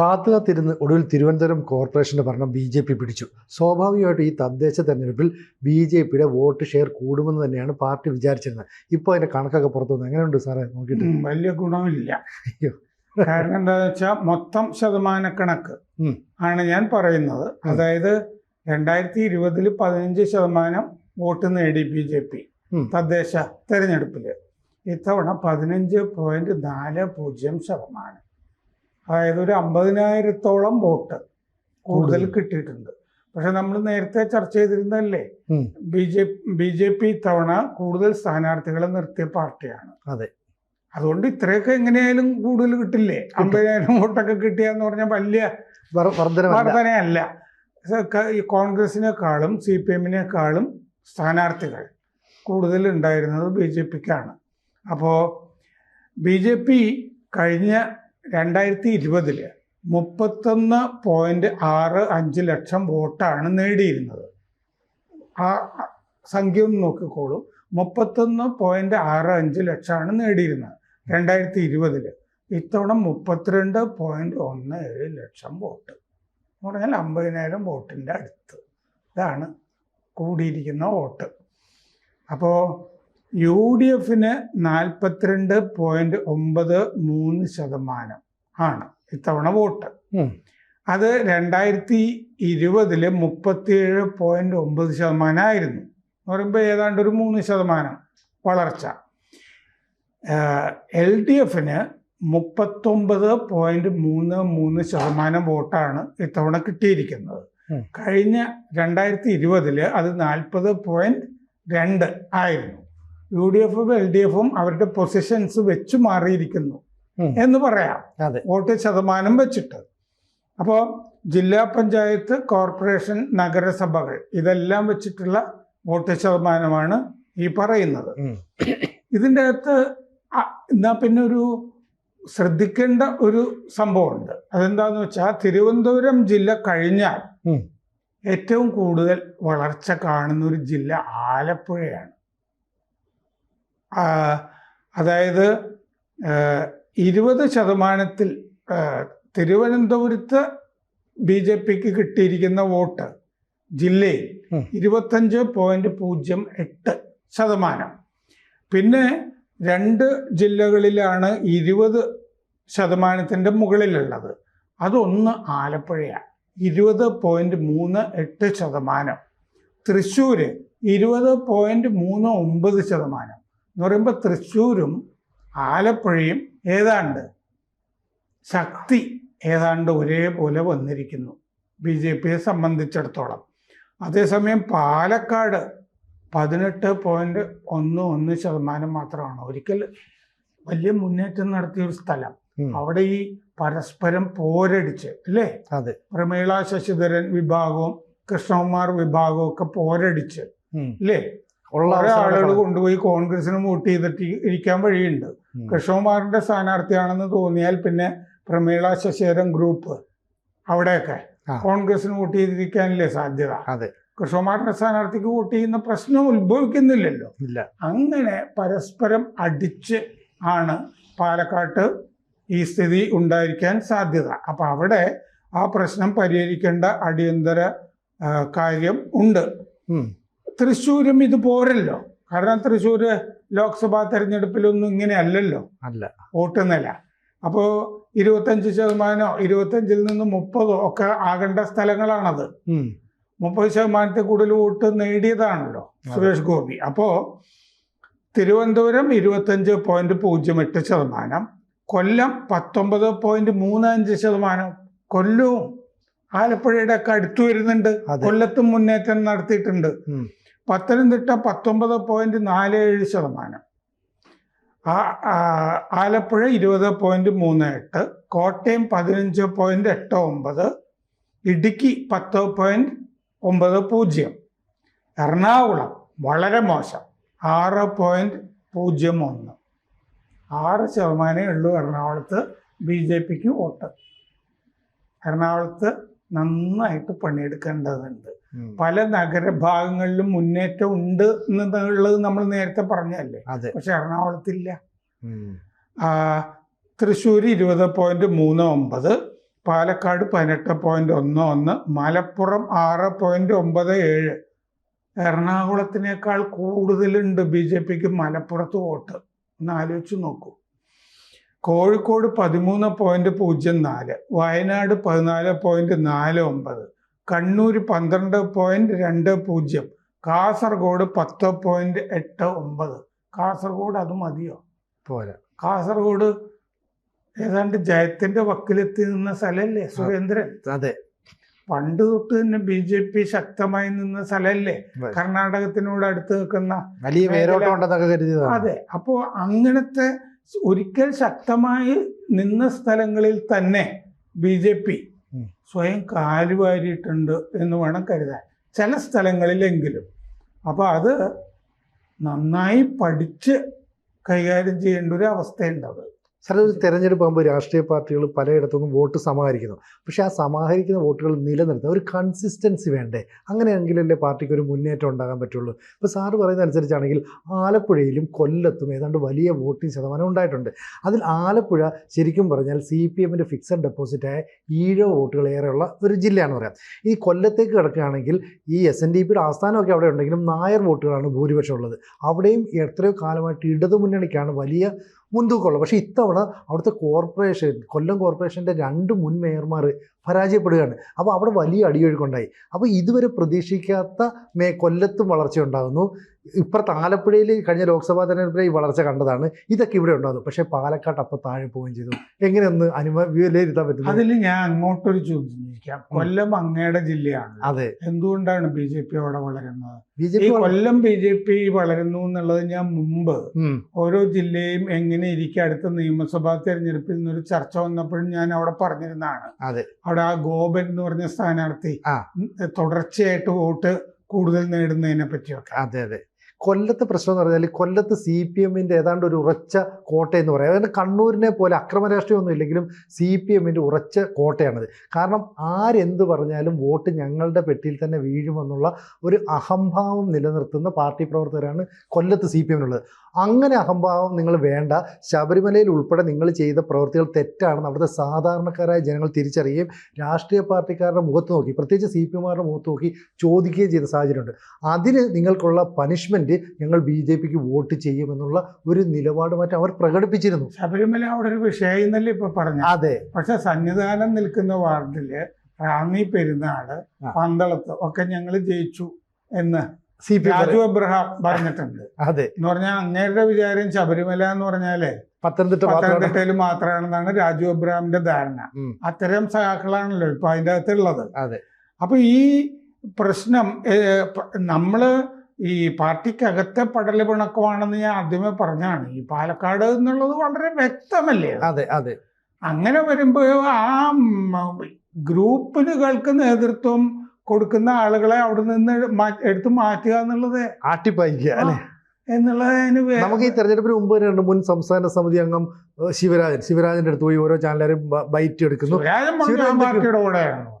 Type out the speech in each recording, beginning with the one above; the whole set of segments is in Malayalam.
കാത്തു തിരുന്ന് ഒടുവിൽ തിരുവനന്തപുരം കോർപ്പറേഷന്റെ ഭരണം ബി ജെ പി പിടിച്ചു. സ്വാഭാവികമായിട്ടും ഈ തദ്ദേശ തെരഞ്ഞെടുപ്പിൽ ബി ജെ പിയുടെ വോട്ട് ഷെയർ കൂടുമെന്ന് തന്നെയാണ് പാർട്ടി വിചാരിച്ചിരുന്നത്. ഇപ്പോൾ അതിന്റെ കണക്കൊക്കെ പുറത്തു വന്നു. എങ്ങനെയുണ്ട് സാറേ? നോക്കിയിട്ട്. വലിയ ഗുണമില്ല. അയ്യോ. കാരണം എന്താണെന്ന് വെച്ചാൽ മൊത്തം ശതമാന കണക്ക് ആണ് ഞാൻ പറയുന്നത്. അതായത് രണ്ടായിരത്തി ഇരുപതിൽ പതിനഞ്ച് ശതമാനം വോട്ട് നേടി ബി ജെ പി തദ്ദേശ തെരഞ്ഞെടുപ്പിൽ ഇത്തവണ പതിനഞ്ച് പോയിന്റ് നാല് പൂജ്യം ശതമാനം. അതായത് ഒരു അമ്പതിനായിരത്തോളം വോട്ട് കൂടുതൽ. കിട്ടിയിട്ടുണ്ട്. പക്ഷെ നമ്മൾ നേരത്തെ ചർച്ച ചെയ്തിരുന്നല്ലേ. B J B J P ഇത്തവണ കൂടുതൽ സ്ഥാനാർത്ഥികളെ നിർത്തിയ പാർട്ടിയാണ്. അതെ. അതുകൊണ്ട് ഇത്രയൊക്കെ എങ്ങനെയായാലും കൂടുതൽ കിട്ടില്ലേ? അമ്പതിനായിരം വോട്ടൊക്കെ കിട്ടിയെന്ന് പറഞ്ഞാൽ വലിയ വർധനയല്ല. കോൺഗ്രസിനേക്കാളും സി പി എമ്മിനേക്കാളും സ്ഥാനാർത്ഥികൾ കൂടുതൽ ഉണ്ടായിരുന്നത് ബി ജെ പിക്കാണ്. അപ്പോൾ ബി ജെ പി കഴിഞ്ഞ രണ്ടായിരത്തി ഇരുപതിൽ മുപ്പത്തൊന്ന് പോയിന്റ് ആറ് അഞ്ച് ലക്ഷം വോട്ടാണ് നേടിയിരുന്നത്. ആ സംഖ്യ ഒന്ന് നോക്കിക്കോളൂ. മുപ്പത്തൊന്ന് പോയിന്റ് ആറ് അഞ്ച് ലക്ഷമാണ് നേടിയിരുന്നത് രണ്ടായിരത്തി ഇരുപതിൽ ഇത്തവണ മുപ്പത്തിരണ്ട് പോയിന്റ് ഒന്ന് ഏഴ് ലക്ഷം വോട്ട്. എന്ന് പറഞ്ഞാൽ അമ്പതിനായിരം വോട്ടിന്റെ അടുത്ത് ഇതാണ് കൂടിയിരിക്കുന്ന വോട്ട്. അപ്പോൾ യു ഡി എഫിന് നാൽപ്പത്തിരണ്ട് പോയിന്റ് ഒമ്പത് മൂന്ന് ശതമാനം ആണ് ഇത്തവണ വോട്ട്. അത് രണ്ടായിരത്തി ഇരുപതിൽ മുപ്പത്തിയേഴ് പോയിന്റ് ഒമ്പത് ശതമാനമായിരുന്നു. എന്ന് പറയുമ്പോൾ ഏതാണ്ട് ഒരു മൂന്ന് ശതമാനം വളർച്ച. എൽ ഡി എഫിന് മുപ്പത്തൊമ്പത് പോയിന്റ് മൂന്ന് മൂന്ന് ശതമാനം വോട്ടാണ് ഇത്തവണ കിട്ടിയിരിക്കുന്നത്. കഴിഞ്ഞ രണ്ടായിരത്തി ഇരുപതിൽ അത് നാൽപ്പത് പോയിന്റ് രണ്ട് ആയിരുന്നു. യു ഡി എഫും എൽ ഡി എഫും അവരുടെ പൊസിഷൻസ് വെച്ചു മാറിയിരിക്കുന്നു എന്ന് പറയാം. വോട്ട് ശതമാനം വെച്ചിട്ട്. അപ്പോൾ ജില്ലാ പഞ്ചായത്ത് കോർപ്പറേഷൻ നഗരസഭകൾ ഇതെല്ലാം വെച്ചിട്ടുള്ള വോട്ട് ശതമാനമാണ് ഈ പറയുന്നത്. ഇതിന്റെ ഇതിന്റെ അകത്ത് എന്നാ പിന്നെ ഒരു ശ്രദ്ധിക്കേണ്ട ഒരു സംഭവമുണ്ട്. അതെന്താന്ന് വെച്ചാൽ തിരുവനന്തപുരം ജില്ല കഴിഞ്ഞാൽ ഏറ്റവും കൂടുതൽ വളർച്ച കാണുന്ന ഒരു ജില്ല ആലപ്പുഴയാണ്. അതായത് ഇരുപത് ശതമാനത്തിൽ തിരുവനന്തപുരത്ത് ബി ജെ പിക്ക് കിട്ടിയിരിക്കുന്ന വോട്ട് ജില്ലയിൽ. ഇരുപത്തഞ്ച് പോയിന്റ് പൂജ്യം എട്ട് ശതമാനം. പിന്നെ രണ്ട് ജില്ലകളിലാണ് ഇരുപത് ശതമാനത്തിന്റെ മുകളിലുള്ളത്. അതൊന്ന് ആലപ്പുഴയാണ്. ഇരുപത് പോയിന്റ് മൂന്ന് എട്ട് ശതമാനം. തൃശ്ശൂർ ഇരുപത് പോയിന്റ് മൂന്ന് ഒമ്പത് ശതമാനം. എന്ന് പറയുമ്പോൾ തൃശ്ശൂരും ആലപ്പുഴയും ഏതാണ്ട് ശക്തി ഏതാണ്ട് ഒരേപോലെ വന്നിരിക്കുന്നു. ബി ജെ പിയെ സംബന്ധിച്ചിടത്തോളം. അതേസമയം പാലക്കാട് പതിനെട്ട് പോയിന്റ് ഒന്ന് ഒന്ന് ശതമാനം മാത്രമാണ്. ഒരിക്കൽ വലിയ മുന്നേറ്റം നടത്തിയ ഒരു സ്ഥലം. അവിടെ ഈ പരസ്പരം പോരടിച്ച് അല്ലേ? അതെ. പ്രമീള ശശിധരൻ വിഭാഗവും കൃഷ്ണകുമാർ വിഭാഗവും ഒക്കെ പോരടിച്ച്. അല്ലേ? ഉള്ള ആളുകൾ കൊണ്ടുപോയി കോൺഗ്രസിന് വോട്ട് ചെയ്തിട്ട് ഇരിക്കാൻ വഴിയുണ്ട്. കൃഷ്ണകുമാറിന്റെ സ്ഥാനാർത്ഥിയാണെന്ന് തോന്നിയാൽ പിന്നെ പ്രമീള ശശിധരൻ ഗ്രൂപ്പ് അവിടെയൊക്കെ. കോൺഗ്രസിന് വോട്ട് ചെയ്തിരിക്കാനല്ലേ സാധ്യത. അതെ. കൃഷ്ണകുമാറിന്റെ സ്ഥാനാർത്ഥിക്ക് വോട്ട് ചെയ്യുന്ന പ്രശ്നം ഉത്ഭവിക്കുന്നില്ലല്ലോ. ഇല്ല. അങ്ങനെ പരസ്പരം അടിച്ച് ആണ് പാലക്കാട്ട് ഈ സ്ഥിതി ഉണ്ടായിരിക്കാൻ സാധ്യത. അപ്പം അവിടെ ആ പ്രശ്നം പരിഹരിക്കേണ്ട അടിയന്തര കാര്യം ഉണ്ട്. തൃശ്ശൂരും ഇത് പോരല്ലോ. കാരണം തൃശ്ശൂർ ലോക്സഭാ തെരഞ്ഞെടുപ്പിലൊന്നും ഇങ്ങനെ അല്ലല്ലോ. അല്ല. വോട്ട് നില അപ്പോൾ ഇരുപത്തഞ്ച് ശതമാനോ ഇരുപത്തഞ്ചിൽ നിന്ന് മുപ്പതോ ഒക്കെ ആകേണ്ട സ്ഥലങ്ങളാണത്. മുപ്പത് ശതമാനത്തിൽ കൂടുതൽ വോട്ട് നേടിയതാണല്ലോ സുരേഷ് ഗോപി. അപ്പോ തിരുവനന്തപുരം ഇരുപത്തഞ്ച് പോയിന്റ് പൂജ്യം എട്ട് ശതമാനം കൊല്ലം പത്തൊമ്പത് പോയിന്റ് മൂന്ന് അഞ്ച് ശതമാനം. കൊല്ലവും ആലപ്പുഴയുടെ ഒക്കെ അടുത്തു വരുന്നുണ്ട്. കൊല്ലത്തും മുന്നേറ്റം നടത്തിയിട്ടുണ്ട്. പത്തനംതിട്ട പത്തൊമ്പത് പോയിന്റ് നാല് ഏഴ് ശതമാനം ആലപ്പുഴ ഇരുപത് പോയിന്റ് മൂന്ന് എട്ട് കോട്ടയം പതിനഞ്ച് പോയിന്റ് എട്ട് ഒമ്പത് ഇടുക്കി പത്ത് പോയിന്റ് ഒമ്പത് പൂജ്യം. എറണാകുളം വളരെ മോശം ആറ് പോയിന്റ് പൂജ്യം ഒന്ന്. ആറ് ശതമാനമേ ഉള്ളൂ എറണാകുളത്ത് ബി ജെ പിക്ക് വോട്ട്. എറണാകുളത്ത് നന്നായിട്ട് പണിയെടുക്കേണ്ടതുണ്ട്. പല നഗരഭാഗങ്ങളിലും മുന്നേറ്റം ഉണ്ട് എന്നുള്ളത് നമ്മൾ നേരത്തെ പറഞ്ഞല്ലേ? അതെ. പക്ഷെ എറണാകുളത്തില്ല. തൃശ്ശൂർ ഇരുപത് പോയിന്റ് മൂന്ന് ഒമ്പത് പാലക്കാട് പതിനെട്ട് പോയിന്റ് ഒന്ന് ഒന്ന് മലപ്പുറം ആറ് പോയിന്റ് ഒമ്പത് ഏഴ്. എറണാകുളത്തിനേക്കാൾ കൂടുതലുണ്ട് ബി ജെ പിക്ക് മലപ്പുറത്ത് വോട്ട്. ഒന്ന് ആലോചിച്ച് നോക്കൂ. കോഴിക്കോട് പതിമൂന്ന് പോയിന്റ് പൂജ്യം നാല് വയനാട് പതിനാല് പോയിന്റ് നാല് ഒമ്പത് കണ്ണൂർ പന്ത്രണ്ട് പോയിന്റ് രണ്ട് പൂജ്യം. കാസർഗോഡ് പത്ത് പോയിന്റ് എട്ട് ഒമ്പത്. കാസർഗോഡ് അത് മതിയോ? പോരാ. കാസർഗോഡ് ഏതാണ്ട് ജയത്തിന്റെ വക്കിലെത്തി നിന്ന സ്ഥലല്ലേ? സുരേന്ദ്രൻ? അതെ. പണ്ട് തൊട്ട് തന്നെ ബി ജെ പി ശക്തമായി നിന്ന സ്ഥലല്ലേ. കർണാടകത്തിനോട് അടുത്ത് നിൽക്കുന്ന വലിയ വേരോട്ടം അതെ. അപ്പോ അങ്ങനത്തെ ഒരിക്കൽ ശക്തമായി നിന്ന സ്ഥലങ്ങളിൽ തന്നെ ബി ജെ പി. സ്വയം കാലുവാരിയിട്ടുണ്ട് എന്ന് വേണം കരുതാൻ. ചില സ്ഥലങ്ങളിലെങ്കിലും. അപ്പോൾ അത് നന്നായി പഠിച്ച് കൈകാര്യം ചെയ്യേണ്ട ഒരു അവസ്ഥയുണ്ട് അത് സാർ ഒരു തെരഞ്ഞെടുപ്പ് ആകുമ്പോൾ രാഷ്ട്രീയ പാർട്ടികൾ പലയിടത്തും വോട്ട് സമാഹരിക്കുന്നു. പക്ഷേ ആ സമാഹരിക്കുന്ന വോട്ടുകൾ നിലനിർത്തുന്ന ഒരു കൺസിസ്റ്റൻസി വേണ്ടേ? അങ്ങനെയെങ്കിലല്ലേ പാർട്ടിക്ക് ഒരു മുന്നേറ്റം ഉണ്ടാകാൻ പറ്റുള്ളൂ. ഇപ്പോൾ സാറ് പറയുന്ന അനുസരിച്ചാണെങ്കിൽ ആലപ്പുഴയിലും കൊല്ലത്തും ഏതാണ്ട് വലിയ വോട്ടിംഗ് ശതമാനം ഉണ്ടായിട്ടുണ്ട്. അതിൽ ആലപ്പുഴ ശരിക്കും പറഞ്ഞാൽ സി പി എമ്മിന്റെ ഫിക്സഡ് ഡെപ്പോസിറ്റായ ഈഴോ വോട്ടുകൾ ഏറെയുള്ള ഒരു ജില്ലയാണ് പറയാം. ഈ കൊല്ലത്തേക്ക് കിടക്കുകയാണെങ്കിൽ ഈ എസ് എൻ ഡി പിയുടെ ആസ്ഥാനമൊക്കെ അവിടെ ഉണ്ടെങ്കിലും നായർ വോട്ടുകളാണ് ഭൂരിപക്ഷം ഉള്ളത് അവിടെയും എത്രയോ കാലമായിട്ട് ഇടതുമുന്നണിക്കാണ് വലിയ മുൻതൂക്കമുള്ളത് പക്ഷേ ഇത്തവണ അവിടുത്തെ കോർപ്പറേഷൻ കൊല്ലം കോർപ്പറേഷന്റെ രണ്ട് മുൻ മേയർമാർ പരാജയപ്പെടുകയാണ്. അപ്പോൾ അവിടെ വലിയ അടിയൊഴുക്കുണ്ടായി. അപ്പോൾ ഇതുവരെ പ്രതീക്ഷിക്കാത്ത മേ കൊല്ലത്തും വളർച്ച ഉണ്ടാകുന്നു ഇപ്പുറത്ത് ആലപ്പുഴയിൽ കഴിഞ്ഞ ലോക്സഭാ തെരഞ്ഞെടുപ്പിൽ ഈ വളർച്ച കണ്ടതാണ്. ഇതൊക്കെ ഇവിടെ ഉണ്ടാകും പക്ഷേ പാലക്കാട്ട് അപ്പം താഴെ പോവുകയും ചെയ്തു. എങ്ങനെയൊന്ന് അനുമ വിലയിരുത്താൻ പറ്റും അതിൽ ഞാൻ അങ്ങോട്ടൊരു ചോദ്യം ചോദിക്കാം. കൊല്ലം അങ്ങയുടെ ജില്ലയാണ്. അതെ. എന്തുകൊണ്ടാണ് ബി ജെ പി അവിടെ വളരുന്നത്? ബി ജെ ഈ P Kollam B J P വളരുന്നു എന്നുള്ളത് ഞാൻ മുമ്പ് ഓരോ ജില്ലയും എങ്ങനെ ഇരിക്കും അടുത്ത നിയമസഭാ തെരഞ്ഞെടുപ്പിൽ നിന്നൊരു ചർച്ച വന്നപ്പോഴും ഞാൻ അവിടെ പറഞ്ഞിരുന്നതാണ്. അതെ. അവിടെ ആ ഗോപൻ എന്ന് പറഞ്ഞ സ്ഥാനാർത്ഥി തുടർച്ചയായിട്ട് വോട്ട് കൂടുതൽ നേടുന്നതിനെ പറ്റിയൊക്കെ. അതെ അതെ. കൊല്ലത്തെ പ്രശ്നം എന്ന് പറഞ്ഞാൽ കൊല്ലത്ത് സി പി എമ്മിന്റെ ഏതാണ്ട് ഒരു ഉറച്ച കോട്ടയെന്ന് പറയാം. അതായത് കണ്ണൂരിനെ പോലെ അക്രമ രാഷ്ട്രീയമൊന്നും ഇല്ലെങ്കിലും സി പി എമ്മിന്റെ ഉറച്ച കോട്ടയാണത്. കാരണം ആരെന്ത് പറഞ്ഞാലും വോട്ട് ഞങ്ങളുടെ പെട്ടിയിൽ തന്നെ വീഴുമെന്നുള്ള ഒരു അഹംഭാവം നിലനിർത്തുന്ന പാർട്ടി പ്രവർത്തകരാണ് കൊല്ലത്ത് സി പി എമ്മിനുള്ളത് അങ്ങനെ അഹംഭാവം നിങ്ങൾ വേണ്ട. ശബരിമലയിൽ ഉൾപ്പെടെ നിങ്ങൾ ചെയ്ത പ്രവൃത്തികൾ തെറ്റാണെന്ന് അവിടുത്തെ സാധാരണക്കാരായ ജനങ്ങൾ തിരിച്ചറിയുകയും രാഷ്ട്രീയ പാർട്ടിക്കാരുടെ മുഖത്ത് നോക്കി പ്രത്യേകിച്ച് സി പി എമ്മാരുടെ മുഖത്ത് നോക്കി ചോദിക്കുകയും ചെയ്ത സാഹചര്യമുണ്ട്. അതിന് നിങ്ങൾക്കുള്ള പനിഷ്മെന്റ് ഞങ്ങൾ ബി ജെ പിക്ക് വോട്ട് ചെയ്യുമെന്നുള്ള ഒരു നിലപാട് മറ്റും അവർ പ്രകടിപ്പിച്ചിരുന്നു. ശബരിമല അവിടെ ഒരു വിഷയം എന്നല്ലേ ഇപ്പൊ പറഞ്ഞു അതെ. പക്ഷെ സന്നിധാനം നിൽക്കുന്ന വാർഡിൽ റാന്നി പെരുന്നാൾ ആ. പന്തളത്ത് ഒക്കെ ഞങ്ങൾ ജയിച്ചു എന്ന് സി പി രാജു അബ്രഹാം പറഞ്ഞിട്ടുണ്ട്. അതെ. എന്ന് പറഞ്ഞാൽ അങ്ങേരുടെ വിചാരം ശബരിമല എന്ന് പറഞ്ഞാൽ പത്തനംതിട്ട പത്തനംതിട്ടയിൽ മാത്രമാണെന്നാണ് രാജു അബ്രഹാമിന്റെ ധാരണ. അത്തരം സഹാക്കളാണല്ലോ ഇപ്പൊ അതിന്റെ അകത്തുള്ളത്. അതെ. അപ്പൊ ഈ പ്രശ്നം നമ്മൾ ഈ പാർട്ടിക്കകത്തെ പടൽ പിണക്കമാണെന്ന് ഞാൻ ആദ്യമേ പറഞ്ഞാണ് ഈ പാലക്കാട് എന്നുള്ളത് വളരെ വ്യക്തമല്ലേ അതെ? അതെ അങ്ങനെ വരുമ്പോൾ ആ ഗ്രൂപ്പിനുകൾക്ക് നേതൃത്വം കൊടുക്കുന്ന ആളുകളെ അവിടെ നിന്ന് എടുത്തു മാറ്റുക എന്നുള്ളത് ആട്ടിപ്പായിക്കുക അല്ലെ? നമുക്ക് ഈ തെരഞ്ഞെടുപ്പിന് മുമ്പ് തന്നെ ഉണ്ട് മുൻ സംസ്ഥാന സമിതി അംഗം ശിവരാജൻ. ശിവരാജന്റെ അടുത്ത് പോയി ഓരോ ചാനലുകാരും ബൈറ്റ് എടുക്കുന്നു.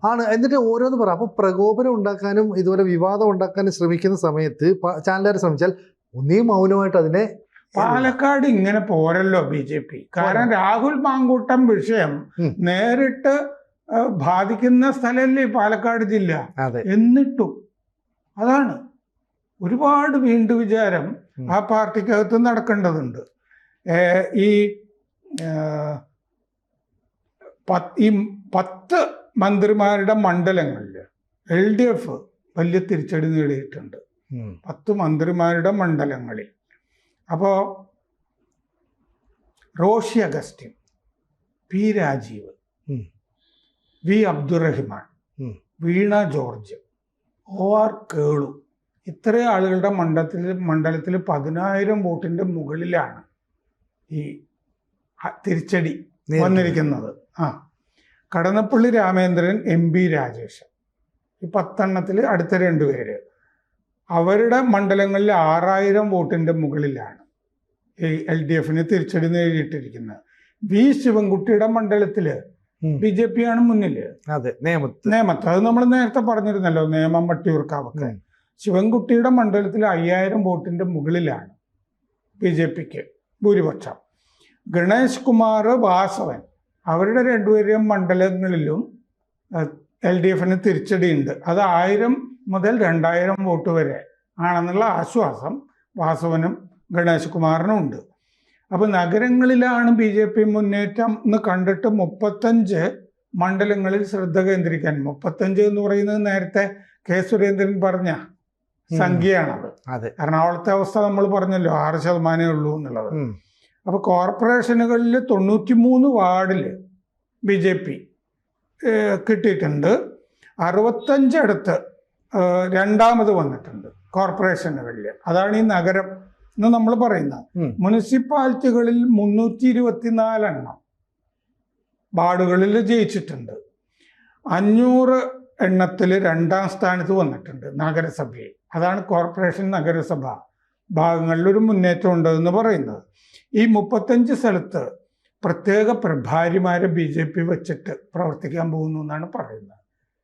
ആണ്. എന്നിട്ട് ഓരോന്ന് പറ. അപ്പൊ പ്രകോപനം ഉണ്ടാക്കാനും ഇതുപോലെ വിവാദം ഉണ്ടാക്കാനും ശ്രമിക്കുന്ന സമയത്ത് ചാനലുകാർ ശ്രമിച്ചാൽ ഒന്നേ മൗനമായിട്ട് അതിനെ പാലക്കാട് ഇങ്ങനെ പോരല്ലോ ബി ജെ പി. കാരണം രാഹുൽ മാങ്കൂട്ടം വിഷയം നേരിട്ട് ബാധിക്കുന്ന സ്ഥലമല്ലേ പാലക്കാട് ജില്ല. അതെ. എന്നിട്ടും അതാണ്. ഒരുപാട് വീണ്ടു വിചാരം ആ പാർട്ടിക്കകത്ത് നടക്കേണ്ടതുണ്ട്. ഈ ഈ പത്ത് മന്ത്രിമാരുടെ മണ്ഡലങ്ങളിൽ എൽ ഡി എഫ് വലിയ തിരിച്ചടി നേടിയിട്ടുണ്ട്. പത്ത് മന്ത്രിമാരുടെ മണ്ഡലങ്ങളിൽ. അപ്പോൾ Roshy Augustine P Rajeev V Abdurahiman Veena George O R Kelu ഇത്രയും ആളുകളുടെ മണ്ഡലത്തിൽ മണ്ഡലത്തിൽ പതിനായിരം വോട്ടിന്റെ മുകളിലാണ് ഈ തിരിച്ചടി വന്നിരിക്കുന്നത്. ആ. Kadannappally Ramendran M B Rajesh. ഈ പത്തെണ്ണത്തിൽ അടുത്ത രണ്ടുപേര് അവരുടെ മണ്ഡലങ്ങളിൽ ആറായിരം വോട്ടിന്റെ മുകളിലാണ് ഈ എൽ ഡി എഫിന് തിരിച്ചടി നേടിയിട്ടിരിക്കുന്നത് വി ശിവൻകുട്ടിയുടെ മണ്ഡലത്തിൽ. ബി ജെ പി ആണ് മുന്നിൽ. അതെ നിയമത്ത് അത് നമ്മൾ നേരത്തെ പറഞ്ഞിരുന്നല്ലോ നേമം വട്ടിയൂർക്കാവൊക്കെ. ശിവൻകുട്ടിയുടെ മണ്ഡലത്തിൽ അയ്യായിരം വോട്ടിന്റെ മുകളിലാണ് ബി ജെ പിക്ക് ഭൂരിപക്ഷം. ഗണേഷ് കുമാർ വാസവൻ അവരുടെ രണ്ടുപേരെയും മണ്ഡലങ്ങളിലും എൽ ഡി എഫിന് തിരിച്ചടിയുണ്ട്. അത് ആയിരം മുതൽ രണ്ടായിരം വോട്ട് വരെ ആണെന്നുള്ള ആശ്വാസം വാസവനും ഗണേഷ് കുമാറിനും ഉണ്ട്. അപ്പോൾ നഗരങ്ങളിലാണ് ബി ജെ പി മുന്നേറ്റം എന്ന് കണ്ടിട്ട് മുപ്പത്തഞ്ച് മണ്ഡലങ്ങളിൽ ശ്രദ്ധ കേന്ദ്രീകരിക്കാൻ. മുപ്പത്തഞ്ച് എന്ന് പറയുന്നത് നേരത്തെ കെ സുരേന്ദ്രൻ പറഞ്ഞ സംഖ്യയാണത്. അതെ. എറണാകുളത്തെ അവസ്ഥ നമ്മൾ പറഞ്ഞല്ലോ ആറ് ശതമാനമേ ഉള്ളൂ എന്നുള്ളത്. അപ്പൊ അപ്പോൾ കോർപ്പറേഷനുകളിൽ തൊണ്ണൂറ്റി മൂന്ന് വാർഡിൽ ബി ജെ പി കിട്ടിയിട്ടുണ്ട് അറുപത്തഞ്ചടുത്ത് രണ്ടാമത് വന്നിട്ടുണ്ട് കോർപ്പറേഷനുകളിൽ അതാണ് ഈ നഗരം എന്ന് നമ്മൾ പറയുന്നത്. മുനിസിപ്പാലിറ്റികളിൽ മുന്നൂറ്റി ഇരുപത്തിനാലെണ്ണം വാർഡുകളിൽ ജയിച്ചിട്ടുണ്ട്. അഞ്ഞൂറ് എണ്ണത്തിൽ രണ്ടാം സ്ഥാനത്ത് വന്നിട്ടുണ്ട് നഗരസഭയിൽ. അതാണ് കോർപ്പറേഷൻ നഗരസഭ. ഭാഗങ്ങളിൽ ഒരു മുന്നേറ്റം ഉണ്ടെന്ന് പറയുന്നത്. ഈ മുപ്പത്തഞ്ച് സ്ഥലത്ത് പ്രത്യേക പ്രഭാരിമാരെ ബി ജെ പി വെച്ചിട്ട് പ്രവർത്തിക്കാൻ പോകുന്നു എന്നാണ് പറയുന്നത്.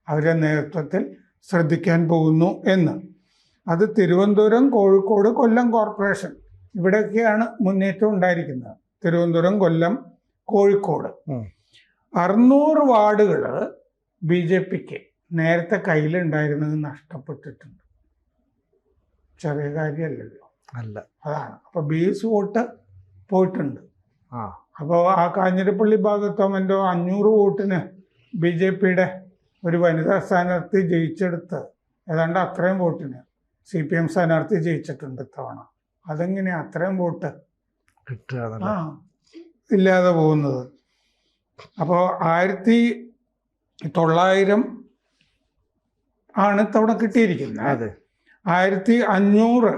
അവരെ നേതൃത്വത്തിൽ ശ്രദ്ധിക്കാൻ പോകുന്നു എന്ന്. അത് തിരുവനന്തപുരം കോഴിക്കോട് കൊല്ലം കോർപ്പറേഷൻ ഇവിടെയൊക്കെയാണ് മുന്നേറ്റം ഉണ്ടായിരിക്കുന്നത്. തിരുവനന്തപുരം കൊല്ലം കോഴിക്കോട്. അറുന്നൂറ് വാർഡുകൾ ബി ജെ പിക്ക് നേരത്തെ കയ്യിലുണ്ടായിരുന്നത് നഷ്ടപ്പെട്ടിട്ടുണ്ട്. ചെറിയ കാര്യമല്ലല്ലോ. അല്ല. അതാണ്. അപ്പൊ ബേസ് വോട്ട് പോയിട്ടുണ്ട്. ആ. അപ്പോൾ ആ കാഞ്ഞിരപ്പള്ളി ഭാഗത്തോ എന്തോ അഞ്ഞൂറ് വോട്ടിന് ബി ജെ പിയുടെ ഒരു വനിതാ സ്ഥാനാർത്ഥി ജയിച്ചെടുത്ത് ഏതാണ്ട് അത്രയും വോട്ടിന് സി പി എം സ്ഥാനാർത്ഥി ജയിച്ചിട്ടുണ്ട് ഇത്തവണ. അതെങ്ങനെയാ അത്രയും വോട്ട്? കിട്ടുക ആ. ഇല്ലാതെ പോകുന്നത്. അപ്പോൾ ആയിരത്തി തൊള്ളായിരം ആണ് ഇത്തവണ കിട്ടിയിരിക്കുന്നത്. അതെ. ആയിരത്തി അഞ്ഞൂറ്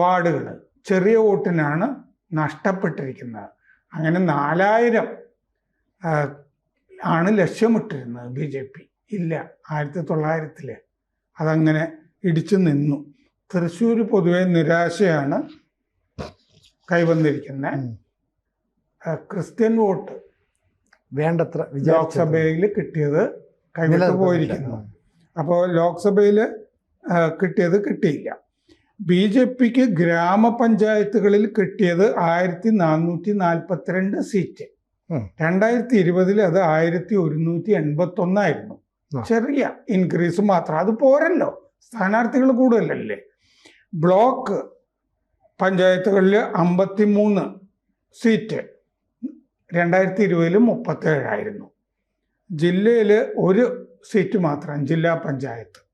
വാർഡുകൾ ചെറിയ വോട്ടിനാണ് നഷ്ടപ്പെട്ടിരിക്കുന്നത്. അങ്ങനെ നാലായിരം ആണ് ലക്ഷ്യമിട്ടിരുന്നത് ബി ജെ പി. ഇല്ല ആയിരത്തി തൊള്ളായിരത്തിൽ അതങ്ങനെ ഇടിച്ചു നിന്നു. തൃശ്ശൂർ പൊതുവെ നിരാശയാണ് കൈവന്നിരിക്കുന്നത് ക്രിസ്ത്യൻ വോട്ട് വേണ്ടത്ര ലോക്സഭയിൽ കിട്ടിയത് കൈവിട്ടു പോയിരിക്കുന്നു. അപ്പോൾ ലോക്സഭയിൽ കിട്ടിയത് കിട്ടിയില്ല. ബി ജെ പിക്ക് ഗ്രാമപഞ്ചായത്തുകളിൽ കിട്ടിയത് ആയിരത്തി നാനൂറ്റി നാൽപ്പത്തിരണ്ട് സീറ്റ്. രണ്ടായിരത്തി ഇരുപതിൽ അത് ആയിരത്തി ഒരുന്നൂറ്റി എൺപത്തി ഒന്നായിരുന്നു ചെറിയ ഇൻക്രീസ് മാത്രം. അത് പോരല്ലോ. സ്ഥാനാർത്ഥികൾ കൂടുതലല്ലേ. ബ്ലോക്ക് പഞ്ചായത്തുകളിൽ അമ്പത്തി മൂന്ന് സീറ്റ്. രണ്ടായിരത്തി ഇരുപതിൽ മുപ്പത്തേഴായിരുന്നു. ജില്ലയിൽ ഒരു സീറ്റ് മാത്രം ജില്ലാ പഞ്ചായത്ത്.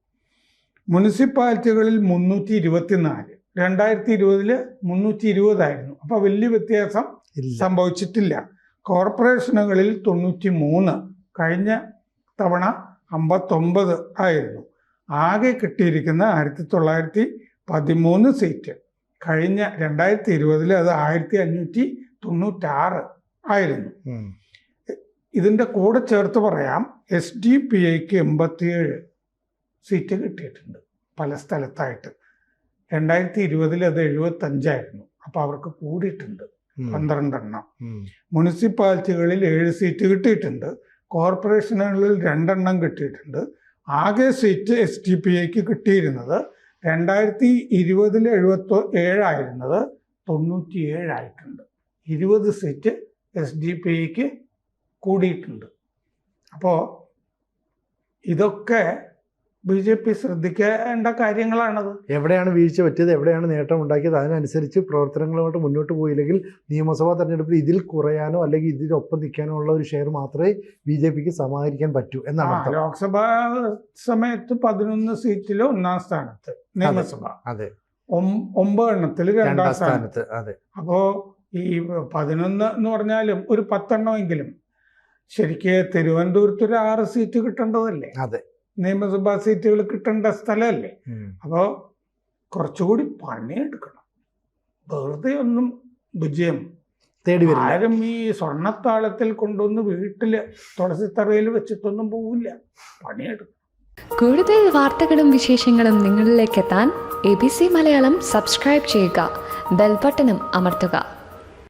മുനിസിപ്പാലിറ്റികളിൽ മുന്നൂറ്റി ഇരുപത്തിനാല് രണ്ടായിരത്തി ഇരുപതിൽ മുന്നൂറ്റി ഇരുപതായിരുന്നു അപ്പോൾ വലിയ വ്യത്യാസം സംഭവിച്ചിട്ടില്ല. കോർപ്പറേഷനുകളിൽ തൊണ്ണൂറ്റി മൂന്ന് കഴിഞ്ഞ തവണ അമ്പത്തൊമ്പത് ആയിരുന്നു. ആകെ കിട്ടിയിരിക്കുന്ന ആയിരത്തി തൊള്ളായിരത്തി പതിമൂന്ന് സീറ്റ്. കഴിഞ്ഞ രണ്ടായിരത്തി ഇരുപതിൽ അത് ആയിരത്തി അഞ്ഞൂറ്റി തൊണ്ണൂറ്റാറ് ആയിരുന്നു. ഇതിന്റെ കൂടെ ചേർത്ത് പറയാം എസ് ഡി പി ഐക്ക് എൺപത്തിയേഴ് സീറ്റ് കിട്ടിയിട്ടുണ്ട് പല സ്ഥലത്തായിട്ട്. രണ്ടായിരത്തി ഇരുപതിൽ അത് എഴുപത്തഞ്ചായിരുന്നു. അപ്പോൾ അവർക്ക് കൂടിയിട്ടുണ്ട്. പന്ത്രണ്ടെണ്ണം. മുനിസിപ്പാലിറ്റികളിൽ ഏഴ് സീറ്റ് കിട്ടിയിട്ടുണ്ട്. കോർപ്പറേഷനുകളിൽ രണ്ടെണ്ണം കിട്ടിയിട്ടുണ്ട്. ആകെ സീറ്റ് എസ് ടി പി ഐക്ക് കിട്ടിയിരുന്നത് രണ്ടായിരത്തി ഇരുപതിൽ എഴുപത്തി ഏഴായിരുന്നത് തൊണ്ണൂറ്റി ഏഴായിട്ടുണ്ട് ഇരുപത് സീറ്റ് എസ് ഡി പി ഐക്ക് കൂടിയിട്ടുണ്ട്. അപ്പോൾ ഇതൊക്കെ ബി ജെ പി ശ്രദ്ധിക്കേണ്ട കാര്യങ്ങളാണത്. എവിടെയാണ് വീഴ്ച പറ്റിയത് എവിടെയാണ് നേട്ടം ഉണ്ടാക്കിയത് അതിനനുസരിച്ച് പ്രവർത്തനങ്ങളുമായിട്ട് മുന്നോട്ട് പോയില്ലെങ്കിൽ നിയമസഭാ തെരഞ്ഞെടുപ്പിൽ ഇതിൽ കുറയാനോ അല്ലെങ്കിൽ ഇതിനൊപ്പം നിൽക്കാനോ ഉള്ള ഒരു ഷെയർ മാത്രമേ ബി ജെ പിക്ക് സമാഹരിക്കാൻ പറ്റൂ എന്നാണ് ലോക്സഭാ സമയത്ത് പതിനൊന്ന് സീറ്റിൽ ഒന്നാം സ്ഥാനത്ത് നിയമസഭ. അതെ ഒമ്പത് എണ്ണത്തിൽ രണ്ടാം സ്ഥാനത്ത് അതെ. അപ്പോ ഈ പതിനൊന്ന് എന്ന് പറഞ്ഞാലും ഒരു പത്തെണ്ണമെങ്കിലും ശരിക്ക് തിരുവനന്തപുരത്ത് ഒരു ആറ് സീറ്റ് കിട്ടേണ്ടതല്ലേ? അതെ. നിയമസഭാ സീറ്റുകൾ കിട്ടേണ്ട സ്ഥലമല്ലേ. അപ്പോൾ കുറച്ചുകൂടി പണിയെടുക്കണം. വെറുതെ ഒന്നും വിജയം തേടി വരും ആരും ഈ സ്വർണത്താളത്തിൽ കൊണ്ടുവന്ന് വീട്ടിൽ തുളസിത്തറയിൽ വെച്ചിട്ടൊന്നും പോവില്ല. പണിയെടുക്കും കൂടുതൽ വാർത്തകളും വിശേഷങ്ങളും നിങ്ങളിലേക്ക് എത്താൻ A B C Malayalam subscribe ചെയ്യുക. ബെൽബട്ടനും അമർത്തുക.